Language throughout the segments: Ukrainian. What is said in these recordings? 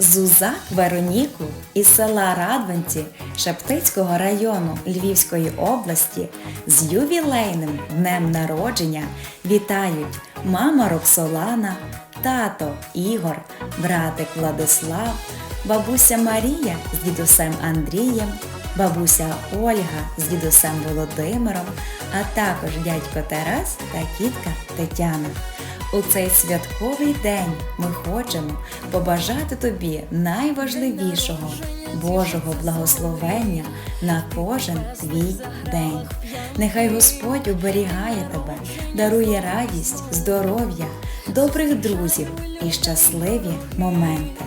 Зузак Вероніку із села Радванці Шептицького району Львівської області з ювілейним днем народження вітають мама Роксолана, тато Ігор, братик Владислав, бабуся Марія з дідусем Андрієм, бабуся Ольга з дідусем Володимиром, а також дядько Тарас та тітка Тетяна. У цей святковий день ми хочемо побажати тобі найважливішого Божого благословення на кожен твій день. Нехай Господь оберігає тебе, дарує радість, здоров'я, добрих друзів і щасливі моменти.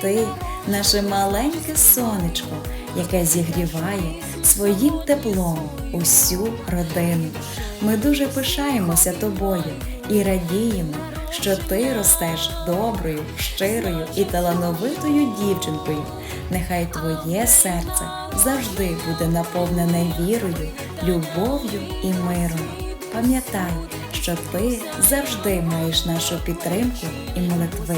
Ти наше маленьке сонечко, яке зігріває своїм теплом усю родину. Ми дуже пишаємося тобою і радіємо, що ти ростеш доброю, щирою і талановитою дівчинкою. Нехай твоє серце завжди буде наповнене вірою, любов'ю і миром. Пам'ятай, що ти завжди маєш нашу підтримку і молитви.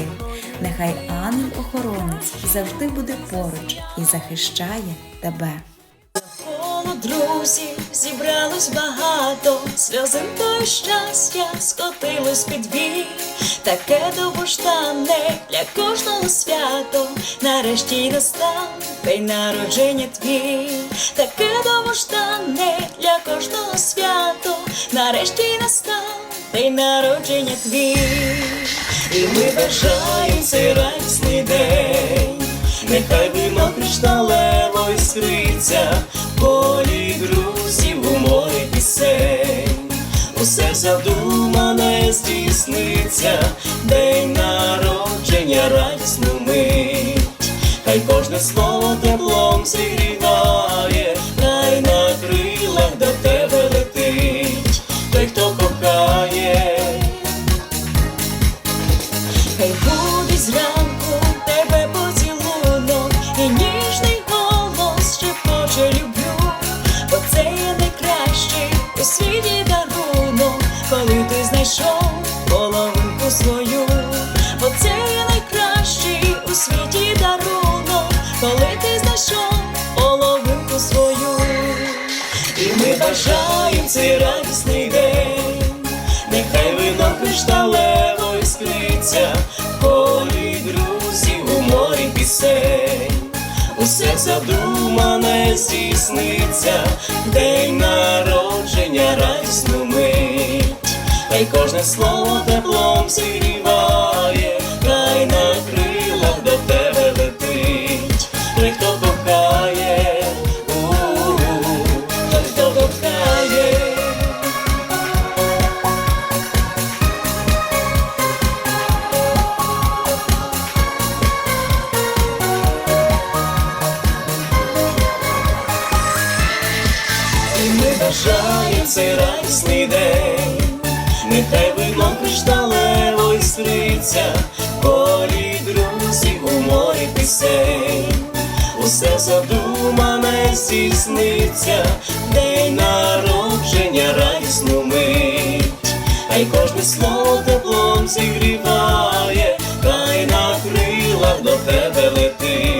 Нехай ангел-охоронець завжди буде поруч і захищає тебе. Коло друзів зібралось багато, сльозинко і щастя скотилось під двір. Таке довгождане для кожного свято. Нарешті настав день народження твій. Таке довгождане для кожного свято. Нарешті настав день народження твій. І ми бажаємо цей радісний день. Нехай вино кришталево іскриться, полі друзів у морі пісень, усе задумане здійсниться, день народження, радісну мить, хай кожне слово теплом зігріває, хай на крилах до тебе летить, той, хто кохає. Хай і бажаємо цей радісний день. Нехай вино кришталево іскриться, полі друзів у морі пісень, усе задумане здійсниться, день народження, радісну мить, хай кожне слово теплом зігріває, І цей радісний день, нехай вино кришталево іскриться, полі друзів у морі пісень, усе задумане здійсниться, день народження, радісну мить, хай кожне слово теплом зігріває, хай на крилах до тебе летить.